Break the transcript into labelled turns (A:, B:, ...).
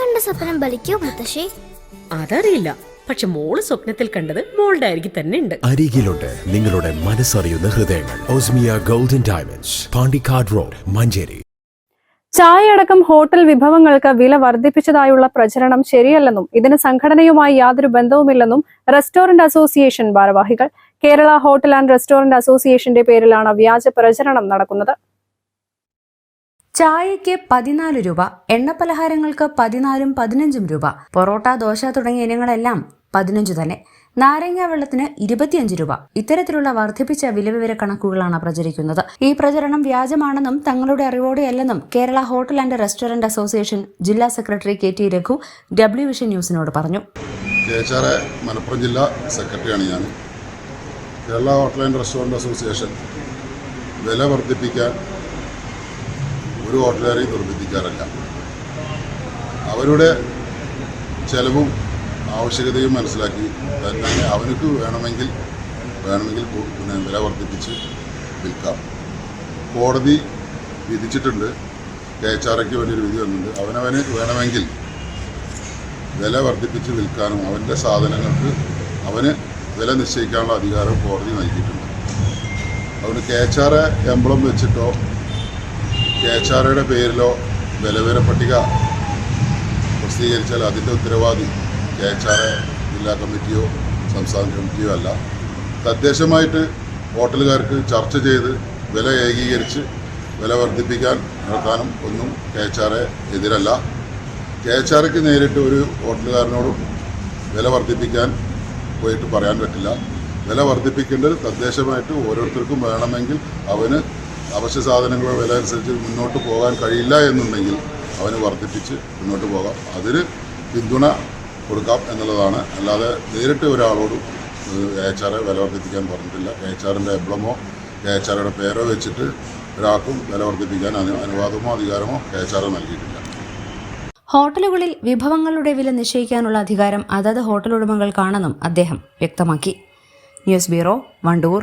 A: കണ്ട സ്വപ്നം ബലിക്കോ മുത്തശ്ശി?
B: അതറിയില്ല. പക്ഷെ മോൾ സ്വപ്നത്തിൽ കണ്ടത് മോളുടെ അരികിൽ തന്നെ ഉണ്ട്.
C: അരികിലുണ്ട് നിങ്ങളുടെ മനസ്സറിയുന്ന ഹൃദയങ്ങൾ. ഓസ്മിയ golden diamonds Pandikkad road Manjeri.
D: ചായയടക്കം hotel വിഭവങ്ങൾക്ക് വില വർദ്ധിപ്പിച്ചതായുള്ള പ്രചരണം ശരിയല്ലെന്നും ഇതിന് സംഘടനയുമായി യാതൊരു ബന്ധവുമില്ലെന്നും റെസ്റ്റോറന്റ് അസോസിയേഷൻ ഭാരവാഹികൾ. കേരള ഹോട്ടൽ ആൻഡ് റെസ്റ്റോറന്റ് അസോസിയേഷന്റെ പേരിലാണ് വ്യാജ പ്രചരണം നടക്കുന്നത്.
E: ചായയ്ക്ക് പതിനാല് രൂപ എണ്ണപ്പലഹാരങ്ങൾക്ക് പതിനാലും പതിനഞ്ചും രൂപ പൊറോട്ട ദോശ തുടങ്ങിയ ഇനങ്ങളെല്ലാം പതിനഞ്ചു തന്നെ. നാരങ്ങ വെള്ളത്തിന് ഇരുപത്തിയഞ്ച് രൂപ. ഇത്തരത്തിലുള്ള വർദ്ധിപ്പിച്ച വിലവിവര കണക്കുകളാണ് പ്രചരിക്കുന്നത്. ഈ പ്രചരണം വ്യാജമാണെന്നും തങ്ങളുടെ അറിവോടെയല്ലെന്നും Kerala hotel and restaurant association ജില്ലാ secretary K T Raghu W vision ന്യൂസിനോട് പറഞ്ഞു.
F: മലപ്പുറം ജില്ലാ സെക്രട്ടറിയാണ് ഞാൻ. Kerala hotel and restaurant association വില വർദ്ധിപ്പിക്കാൻ ഒരു ഹോട്ടലുകാരെയും നിർബന്ധിക്കാറില്ല. അവരുടെ ചെലവും ആവശ്യകതയും മനസ്സിലാക്കി തന്നെ അവനക്ക് വേണമെങ്കിൽ വേണമെങ്കിൽ പിന്നെ വില വർദ്ധിപ്പിച്ച് വിൽക്കാം. കോടതി വിധിച്ചിട്ടുണ്ട്. കെ എച്ച് കേച്ചാറയ്ക്ക് വേണ്ടിയൊരു വിധി വന്നിട്ടുണ്ട്. അവനവന് വേണമെങ്കിൽ വില വർദ്ധിപ്പിച്ച് വിൽക്കാനും അവന്റെ സാധനങ്ങൾക്ക് അവന് വില നിശ്ചയിക്കാനുള്ള അധികാരം കോടതി നൽകിയിട്ടുണ്ട്. അതുകൊണ്ട് കെ എച്ച് ആർ എംബ്ലം വെച്ചിട്ടോ കേച്ചാറയുടെ പേരിലോ വിലവിവര പട്ടിക പ്രസിദ്ധീകരിച്ചാൽ അതിന്റെ ഉത്തരവാദി കേച്ചാറ ജില്ലാ കമ്മിറ്റിയോ സംസ്ഥാന കമ്മിറ്റിയോ അല്ല. തദ്ദേശമായിട്ട് ഹോട്ടലുകാർക്ക് ചർച്ച ചെയ്ത് വില ഏകീകരിച്ച് വില വർദ്ധിപ്പിക്കാൻ നടത്താനും ഒന്നും കെ എച്ച് കേച്ചാറെ എതിരല്ല. കെ എച്ച് കേച്ചാറയ്ക്ക് നേരിട്ട് ഒരു ഹോട്ടലുകാരനോടും വില വർദ്ധിപ്പിക്കാൻ പോയിട്ട് പറയാൻ പറ്റില്ല. വില വർദ്ധിപ്പിക്കേണ്ടത് തദ്ദേശമായിട്ട് ഓരോരുത്തർക്കും വേണമെങ്കിൽ അവന് അവശ്യ സാധനങ്ങളുടെ വില അനുസരിച്ച് മുന്നോട്ട് പോകാൻ കഴിയില്ല എന്നുണ്ടെങ്കിൽ അവന് വർദ്ധിപ്പിച്ച് മുന്നോട്ട് പോകാം. അതിന് പിന്തുണ കൊടുക്കാം എന്നുള്ളതാണ്. അല്ലാതെ നേരിട്ട് ഒരാളോടും എച്ച് ആർ വില വർദ്ധിപ്പിക്കാൻ പറഞ്ഞിട്ടില്ല. എച്ച് ആറിന്റെ എംബ്ലമോ എച്ച് ആറുടെ പേരോ വെച്ചിട്ട് ഒരാൾക്കും വില വർദ്ധിപ്പിക്കാൻ അനു അനുവാദമോ അധികാരമോ എച്ച് ആർ നൽകിയിട്ടില്ല.
E: ഹോട്ടലുകളിൽ വിഭവങ്ങളുടെ വില നിശ്ചയിക്കാനുള്ള അധികാരം അതത് ഹോട്ടൽ ഉടമകൾക്കാണെന്നും അദ്ദേഹം വ്യക്തമാക്കി. News bureau Wandoor.